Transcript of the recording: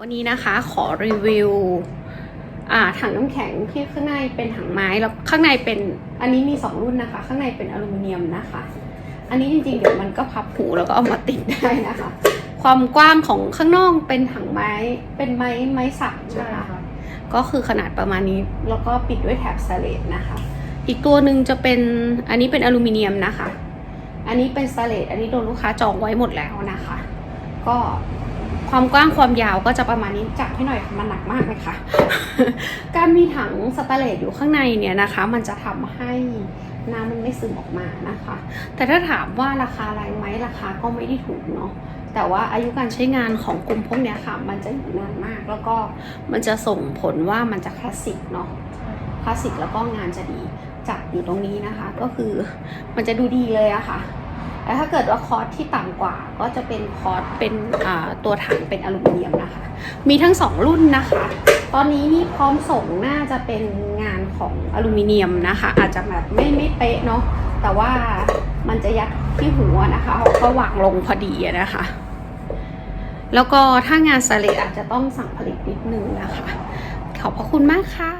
วันนี้นะคะขอรีวิวอ่าถังน้ำแข็งที่ข้างในเป็นถังไม้แล้วข้างในเป็นอันนี้มีสองรุ่นนะคะ ข้างในเป็นอลูมิเนียมนะคะ อันนี้จริงๆเดี๋ยวมันก็พับหูแล้วก็เอามาติดได้นะคะ ความกว้างของข้างนอกเป็นถังไม้เป็นไม้ไม้สักนะคะก็คือขนาดประมาณนี้แล้วก็ปิดด้วยแถบสเลตนะคะ อีกตัวหนึ่งจะเป็นอันนี้เป็นอลูมิเนียมนะคะ อันนี้เป็นสเลตอันนี้โดนลูกค้าจองไว้หมดแล้วนะคะ ก็ ความกว้างความยาวก็จะประมาณนี้จับให้หน่อยมันหนักมากเลยค่ะ การมีถังสแตนเลสอยู่ข้างในเนี่ยนะคะ มันจะทำให้น้ำมันไม่ซึมออกมานะคะ แต่ถ้าถามว่าราคาแรงไหมราคาก็ไม่ได้ถูกเนาะแต่ว่าอายุการใช้งานของกลุ่มพวกนี้ค่ะ มันจะอยู่นานมากแล้วก็มันจะส่งผลว่ามันจะคลาสสิกเนาะคลาสสิกแล้วก็งานจะดีจับอยู่ตรงนี้นะคะ ก็คือมันจะดูดีเลยอะค่ะ แต่ถ้าเกิดว่าคอสที่ต่ำกว่าก็จะเป็นคอสเป็นตัวถังเป็นอลูมิเนียมนะคะ มีทั้งสองรุ่นนะคะ ตอนนี้นี่พร้อมส่งน่าจะเป็นงานของอลูมิเนียมนะคะ อาจจะแบบไม่ไม่เป๊ะเนาะแต่ว่ามันจะยัดที่หัวนะคะเขาก็วางลงพอดีนะคะ แล้วก็ถ้างานสเลดอาจจะต้องสั่งผลิตนิดนึงนะคะ ขอบพระคุณมากค่ะ